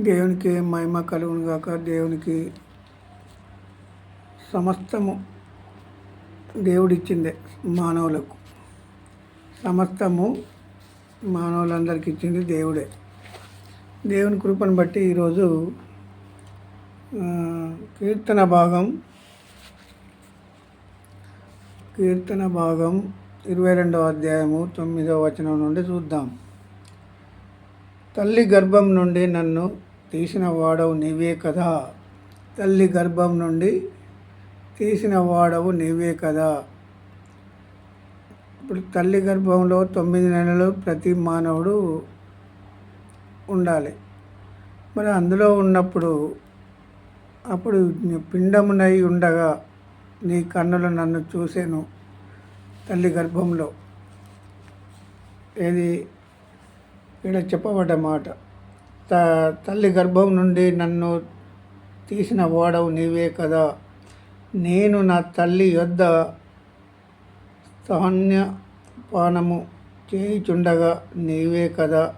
దేవునికి మహిమ కలుగునుగాక దేవునికి సమస్తము దేవుడిచ్చిందే మానవులకు. సమస్తము మానవులందరికీ ఇచ్చింది దేవుడే. దేవుని కృపను బట్టి ఈరోజు కీర్తన భాగం కీర్తన భాగం ఇరవై రెండవ అధ్యాయము తొమ్మిదవ వచనం నుండి చూద్దాం. తల్లి గర్భం నుండి నన్ను తీసిన వాడవు నీవే కదా. తల్లి గర్భం నుండి తీసిన వాడవు నీవే కదా. ఇప్పుడు తల్లి గర్భంలో తొమ్మిది నెలలు ప్రతి మానవుడు ఉండాలి. మరి అందులో ఉన్నప్పుడు అప్పుడు పిండమునై ఉండగా నీ కన్నులు నన్ను చూసాను తల్లి గర్భంలో. ఏది? ఇక్కడ చెప్పబడ్డ మాట. త తల్లి గర్భం నుండి నన్ను తీసిన వాడవు నీవే కదా. నేను నా తల్లి యొద్ద స్తన్య పానము చేయుచుండగా నీవే కదా.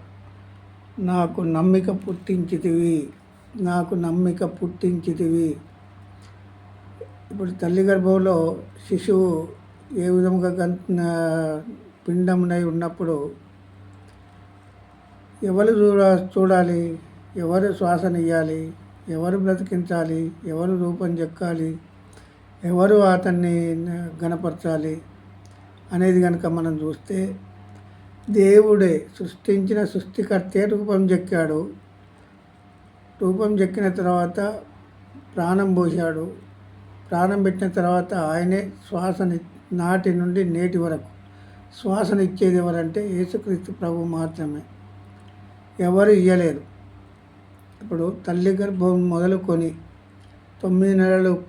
నాకు నమ్మిక పుట్టించితివి. నాకు నమ్మిక పుట్టించితివి. ఇప్పుడు తల్లి గర్భంలో శిశువు ఏ విధముగా గంట పిండమునై ఉన్నప్పుడు ఎవరు చూడ చూడాలి ఎవరు శ్వాసనియ్యాలి ఎవరు బ్రతికించాలి ఎవరు రూపం చెక్కాలి ఎవరు అతన్ని గణపరచాలి అనేది కనుక మనం చూస్తే దేవుడే సృష్టించిన సృష్టికర్తే రూపం చెక్కాడు. రూపం చెక్కిన తర్వాత ప్రాణం పోశాడు. ప్రాణం పెట్టిన తర్వాత ఆయనే శ్వాసని నాటి నుండి నేటి వరకు. శ్వాసనిచ్చేది ఎవరంటే యేసుక్రీస్తు ప్రభు మాత్రమే. ఎవరు ఇయ్యలేదు ఇప్పుడు తల్లి గర్భం మొదలుకొని తొమ్మిది నెలలు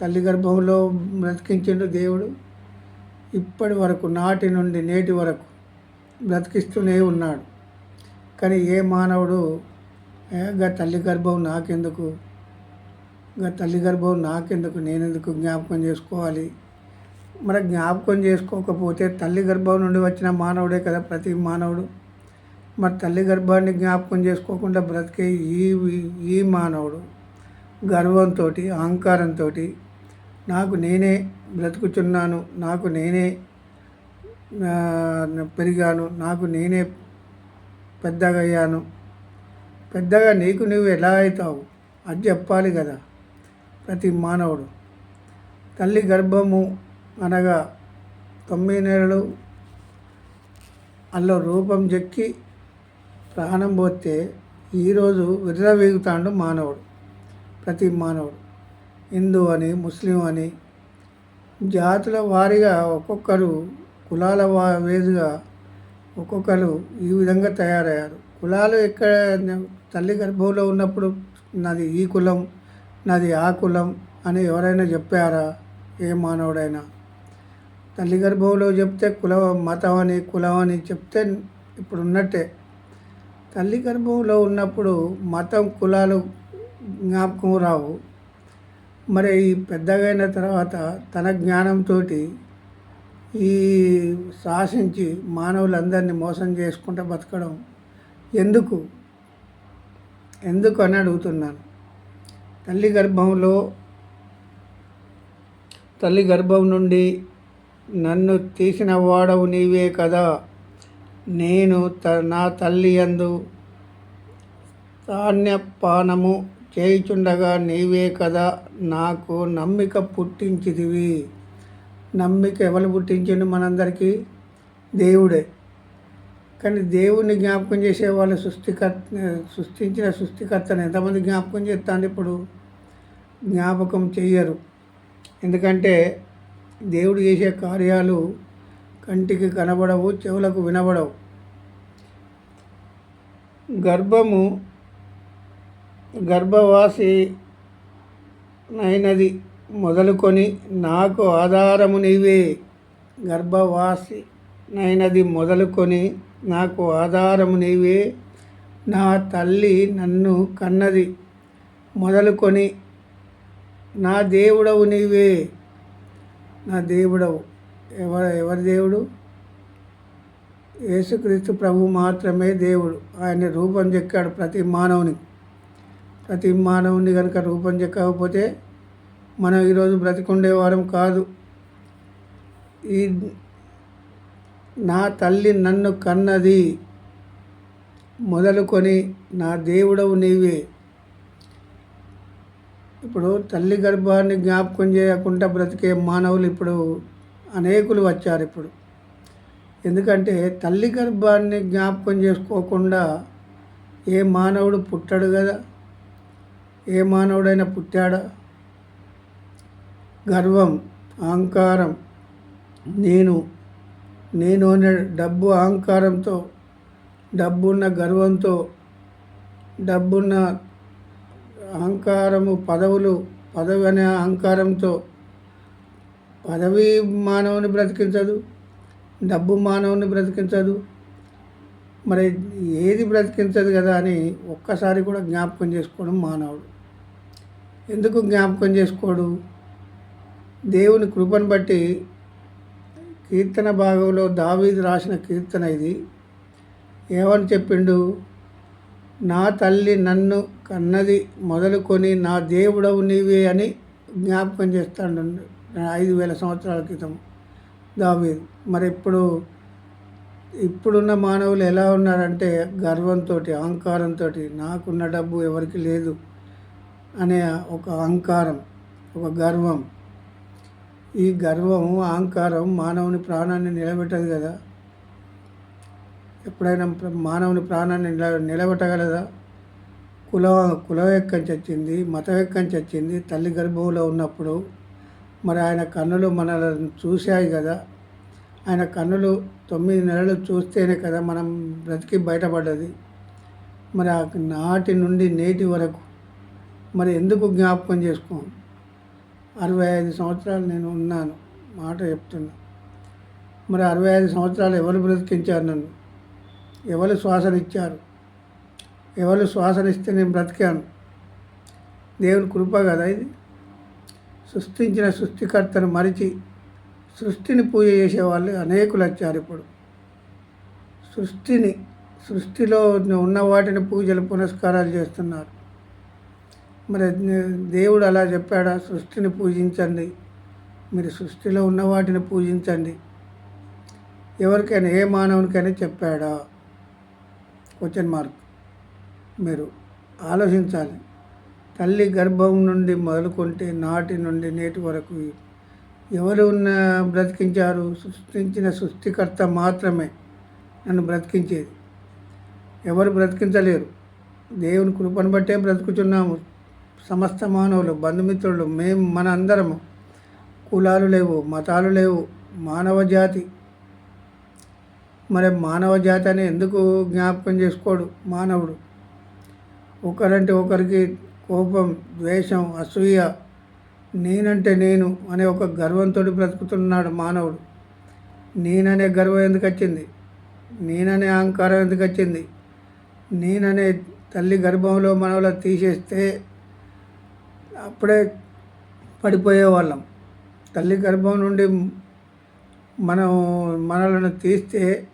తల్లి గర్భంలో బ్రతికించిండు దేవుడు. ఇప్పటి వరకు నాటి నుండి నేటి వరకు బ్రతికిస్తూనే ఉన్నాడు. కానీ ఏ మానవుడు గా తల్లి గర్భం నాకెందుకు? గా తల్లి గర్భం నాకెందుకు? నేనెందుకు జ్ఞాపకం చేసుకోవాలి? మరి జ్ఞాపకం చేసుకోకపోతే తల్లి గర్భం నుండి వచ్చిన మానవుడే కదా ప్రతి మానవుడు. మరి తల్లి గర్భాన్ని జ్ఞాపకం చేసుకోకుండా బ్రతికే ఈ ఈ మానవుడు గర్వంతో అహంకారంతో నాకు నేనే బ్రతుకుచున్నాను నాకు నేనే పెరిగాను నాకు నేనే పెద్దగా అయ్యాను. పెద్దగా నీకు నువ్వు ఎలా అవుతావు? అది చెప్పాలి కదా ప్రతి మానవుడు. తల్లి గర్భము అనగా తొమ్మిది నెలలు అందులో రూపం చెక్కి ప్రాణం పోతే ఈరోజు విర్రవీగుతాడు మానవుడు ప్రతి మానవుడు. హిందూ అని ముస్లిం అని జాతుల వారీగా ఒక్కొక్కరు కులాల వా ఒక్కొక్కరు ఈ విధంగా తయారయ్యారు. కులాలు ఎక్కడ తల్లి గర్భంలో ఉన్నప్పుడు నాది ఈ కులం నాది ఆ కులం అని ఎవరైనా చెప్పారా? ఏ మానవుడైనా? తల్లి గర్భంలో చెప్తే కుల మతం అని కులం అని చెప్తే ఇప్పుడు ఉన్నట్టే తల్లి గర్భంలో ఉన్నప్పుడు మతం కులాలు జ్ఞాపకం రావు. మరి ఈ తర్వాత తన జ్ఞానంతో ఈ శాసించి మానవులందరినీ మోసం చేసుకుంటూ బతకడం ఎందుకు? ఎందుకు అని అడుగుతున్నాను. తల్లి గర్భంలో తల్లి గర్భం నుండి నన్ను తీసిన వాడవు నీవే కదా? నేను త నా తల్లి యందు ధాన్యపానము చేయుచుండగా నీవే కదా నాకు నమ్మిక పుట్టించిదివి నమ్మిక ఎవరు పుట్టించిండు మనందరికీ? దేవుడే. కానీ దేవుణ్ణి జ్ఞాపకం చేసే వాళ్ళు సృష్టికర్త సృష్టించిన సృష్టికర్తను ఎంతమంది జ్ఞాపకం చేస్తాను ఇప్పుడు? జ్ఞాపకం చెయ్యరు. ఎందుకంటే దేవుడు చేసే కార్యాలు కంటికి కనబడవు చెవులకు వినబడవు. గర్భము గర్భవాసి నైనది మొదలుకొని నాకు ఆధారము నీవే. గర్భవాసి నైనది మొదలుకొని నాకు ఆధారము నీవే. నా తల్లి నన్ను కన్నది మొదలుకొని నా దేవుడవు నీవే. నా దేవుడవు. ఎవరు ఎవరి దేవుడు? యేసుక్రీస్తు ప్రభు మాత్రమే దేవుడు. ఆయన రూపం చెక్కాడు ప్రతి మానవుని. ప్రతి మానవుని కనుక రూపం చెక్కకపోతే మనం ఈరోజు బ్రతికుండేవారం కాదు. ఈ నా తల్లి నన్ను కన్నది మొదలుకొని నా దేవుడవు నీవే. ఇప్పుడు తల్లి గర్భాన్ని జ్ఞాపకం చేయకుండా బ్రతికే మానవులు ఇప్పుడు అనేకులు వచ్చారు ఇప్పుడు. ఎందుకంటే తల్లి గర్భాన్ని జ్ఞాపకం చేసుకోకుండా ఏ మానవుడు పుట్టాడు కదా? ఏ మానవుడైనా పుట్టాడా? గర్వం అహంకారం నేను నేను అనే డబ్బు అహంకారంతో డబ్బున్న గర్వంతో డబ్బున్న అహంకారము పదవులు పదవి అనే అహంకారంతో పదవి మానవుని బ్రతికించదు డబ్బు మానవుని బ్రతికించదు. మరి ఏది బ్రతికించదు కదా అని ఒక్కసారి కూడా జ్ఞాపకం చేసుకోవడం మానవుడు. ఎందుకు జ్ఞాపకం చేసుకోడు? దేవుని కృపను బట్టి కీర్తన భాగంలో దావీది రాసిన కీర్తన ఇది. ఏమని చెప్పిండు? నా తల్లి నన్ను కన్నది మొదలుకొని నా దేవుడవు నీవే అని జ్ఞాపకం చేస్తాడు. ఐదు వేల సంవత్సరాల క్రితం. దావీద్. మరి ఇప్పుడు ఇప్పుడున్న మానవులు ఎలా ఉన్నారంటే గర్వంతో అహంకారంతో నాకున్న డబ్బు ఎవరికి లేదు అనే ఒక అహంకారం ఒక గర్వం. ఈ గర్వం అహంకారం మానవుని ప్రాణాన్ని నిలబెట్టదు కదా? ఎప్పుడైనా మానవుని ప్రాణాన్ని నిల నిలబెట్టగలదా? కుల కులం ఎక్కడి చచ్చింది మతం ఎక్కడి వచ్చింది తల్లి గర్భంలో ఉన్నప్పుడు మరి ఆయన కన్నులు మనల్ని చూశాయి కదా. ఆయన కన్నులు తొమ్మిది నెలలు చూస్తేనే కదా మనం బ్రతికి బయటపడ్డది. మరి ఆ నాటి నుండి నేటి వరకు మరి ఎందుకు జ్ఞాపకం చేసుకోం? అరవై ఐదు సంవత్సరాలు నేను ఉన్నాను మాట చెప్తున్నా. మరి అరవై ఐదు సంవత్సరాలు ఎవరు బ్రతికించారు నన్ను? ఎవరు శ్వాసనిచ్చారు ఎవరు శ్వాసనిస్తే నేను బ్రతికాను? దేవుని కృప కదా ఇది. సృష్టించిన సృష్టికర్తను మరిచి సృష్టిని పూజ చేసేవాళ్ళు అనేకులు వచ్చారు ఇప్పుడు. సృష్టిని సృష్టిలో ఉన్న వాటిని పూజలు పునస్కారాలు చేస్తున్నారు. మరి దేవుడు అలా చెప్పాడా? సృష్టిని పూజించండి. మీరు సృష్టిలో ఉన్న వాటిని పూజించండి. ఎవరికైనా ఏ మానవునికైనా చెప్పాడా? క్వశ్చన్ మార్క్ మీరు ఆలోచించాలి. తల్లి గర్భం నుండి మొదలుకుంటే నాటి నుండి నేటి వరకు ఎవరు ఉన్న బ్రతికించారు? సృష్టించిన సృష్టికర్త మాత్రమే నన్ను బ్రతికించేది. ఎవరు బ్రతికించలేరు. దేవుని కృపను బట్టే బ్రతుకుతున్నాము సమస్త మానవులు బంధుమిత్రులు మేము మన అందరము కులాలు లేవు మతాలు లేవు మానవ జాతి. మరి మానవ జాతి అని ఎందుకు జ్ఞాపకం చేసుకోడు మానవుడు? ఒకరంటే ఒకరికి కోపం ద్వేషం అసూయ నేనంటే నేను అనే ఒక గర్వంతో బ్రతుకుతున్నాడు మానవుడు. నేననే గర్వం ఎందుకు వచ్చింది? నేననే అహంకారం ఎందుకు వచ్చింది? నేననే తల్లి గర్భంలో మనవల తీసేస్తే అప్పుడే పడిపోయేవాళ్ళం. తల్లి గర్భం నుండి మనం మనలను తీస్తే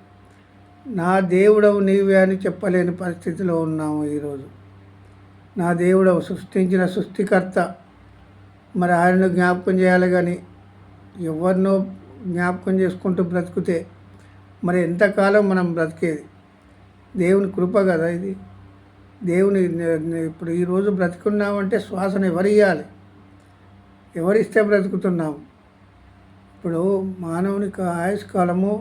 నా దేవుడవు నీవే అని చెప్పలేని పరిస్థితిలో ఉన్నాము ఈరోజు. నా దేవుడవు సృష్టించిన సృష్టికర్త. మరి ఆయనను జ్ఞాపకం చేయాలి కానీ ఎవరినో జ్ఞాపకం చేసుకుంటూ బ్రతికితే మరి ఎంతకాలం మనం బ్రతికేది? దేవుని కృప కదా ఇది. దేవుని ఇప్పుడు ఈరోజు బ్రతుకున్నామంటే శ్వాసను ఎవరియ్యాలి ఎవరిస్తే బ్రతుకుతున్నాం? ఇప్పుడు మానవునికి ఆయుష్కాలము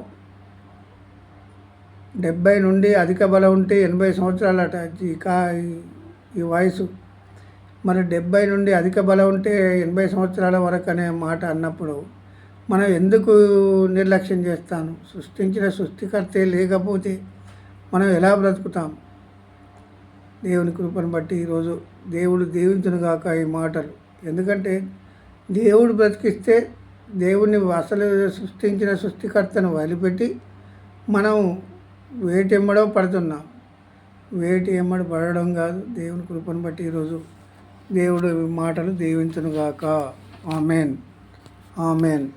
డెబ్బై నుండి అధిక బలం ఉంటే ఎనభై సంవత్సరాలట. ఈ కా ఈ- వయసు. మరి డెబ్బై నుండి అధిక బలం ఉంటే ఎనభై సంవత్సరాల వరకు అనే మాట అన్నప్పుడు మనం ఎందుకు నిర్లక్ష్యం చేస్తాను? సృష్టించిన సృష్టికర్తే లేకపోతే మనం ఎలా బ్రతుకుతాం? దేవుని కృపను బట్టి ఈరోజు దేవుడు దీవించునుగాక ఈ మాటలు. ఎందుకంటే దేవుడు బ్రతికిస్తే దేవుణ్ణి అసలు సృష్టించిన సృష్టికర్తను వదిలిపెట్టి మనం వేటి పడుతున్నాం. వేటి ఎమ్మడి పడడం కాదు దేవుని కృపను బట్టి ఈరోజు దేవుడు మాటలు దీవించునుగాక. ఆమెన్. ఆమెన్.